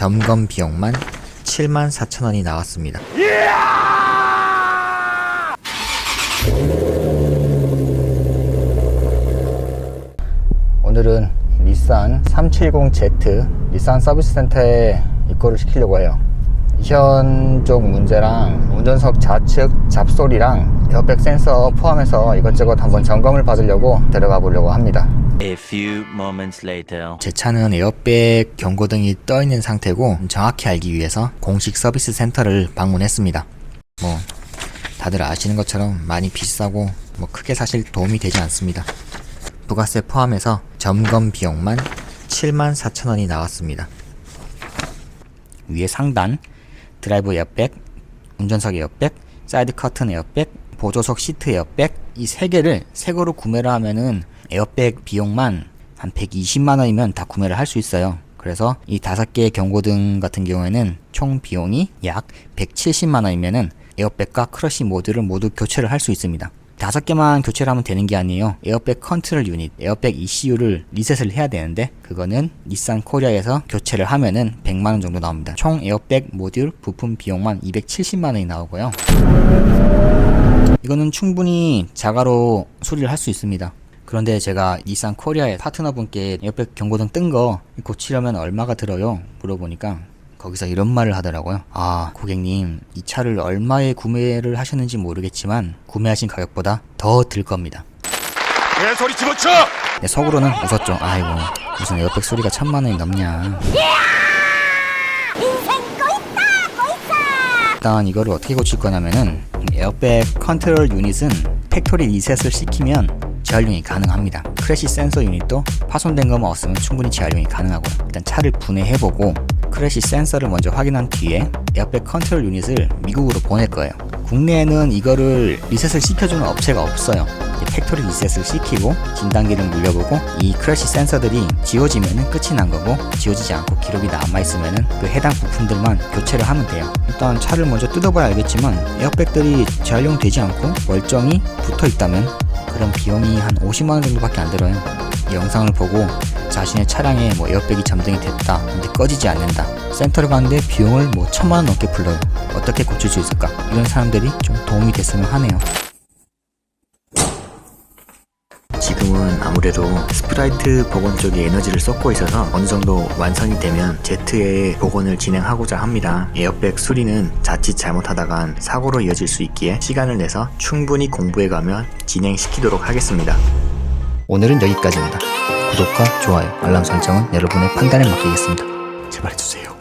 점검 비용만 7만 4천 원이 나왔습니다. 오늘은 닛산 370Z 닛산 서비스 센터에 입고를 시키려고 해요. 미션 쪽 문제랑 운전석 좌측 잡소리랑 에어백 센서 포함해서 이것저것 한번 점검을 받으려고 데려가 보려고 합니다. A few moments later. 제 차는 에어백 경고등이 떠 있는 상태고 정확히 알기 위해서 공식 서비스 센터를 방문했습니다. 뭐 다들 아시는 것처럼 많이 비싸고 뭐 크게 사실 도움이 되지 않습니다. 부가세 포함해서 점검 비용만 7만 4천 원이 나왔습니다. 위에 상단 드라이브 에어백, 운전석 에어백, 사이드 커튼 에어백, 보조석 시트 에어백 이 세 개를 새 거로 구매를 하면은 에어백 비용만 한 120만 원이면 다 구매를 할 수 있어요. 그래서 이 다섯 개의 경고등 같은 경우에는 총 비용이 약 170만 원이면은 에어백과 크러쉬 모드를 모두 교체를 할 수 있습니다. 다섯 개만 교체를 하면 되는 게 아니에요. 에어백 컨트롤 유닛, 에어백 ECU를 리셋을 해야 되는데 그거는 닛산 코리아에서 교체를 하면은 100만 원 정도 나옵니다. 총 에어백 모듈 부품 비용만 270만 원이 나오고요. 이거는 충분히 자가로 수리를 할 수 있습니다. 그런데 제가 닛산 코리아의 파트너분께 에어백 경고등 뜬 거 고치려면 얼마가 들어요? 물어보니까 거기서 이런 말을 하더라고요. 아, 고객님, 이 차를 얼마에 구매를 하셨는지 모르겠지만 구매하신 가격보다 더 들 겁니다. 내 소리 집어쳐! 네, 속으로는 웃었죠. 아이고, 무슨 에어백 소리가 천만 원이 넘냐. 일단 이거를 어떻게 고칠 거냐면은 에어백 컨트롤 유닛은 팩토리 리셋을 시키면 재활용이 가능합니다. 크래시 센서 유닛도 파손된 것만 없으면 충분히 재활용이 가능하고요. 일단 차를 분해해보고 크래시 센서를 먼저 확인한 뒤에 에어백 컨트롤 유닛을 미국으로 보낼 거예요. 국내에는 이거를 리셋을 시켜주는 업체가 없어요. 이 팩토리 리셋을 시키고 진단기를 물려보고 이 크래시 센서들이 지워지면은 끝이 난 거고 지워지지 않고 기록이 남아있으면은 그 해당 부품들만 교체를 하면 돼요. 일단 차를 먼저 뜯어봐야 알겠지만 에어백들이 재활용되지 않고 멀쩡히 붙어 있다면 그럼 비용이 한 50만원 정도밖에 안 들어요. 이 영상을 보고 자신의 차량에 뭐 에어백이 점등이 됐다 근데 꺼지지 않는다 센터를 가는데 비용을 뭐 천만 원 넘게 불러요 어떻게 고칠 수 있을까 이런 사람들이 좀 도움이 됐으면 하네요 지금은 아무래도 스프라이트 복원 쪽에 에너지를 쏟고 있어서 어느 정도 완성이 되면 제트의 복원을 진행하고자 합니다. 에어백 수리는 자칫 잘못하다간 사고로 이어질 수 있기에 시간을 내서 충분히 공부해가며 진행시키도록 하겠습니다. 오늘은 여기까지입니다. 구독과 좋아요, 알람 설정은 여러분의 판단에 맡기겠습니다. 제발 해주세요.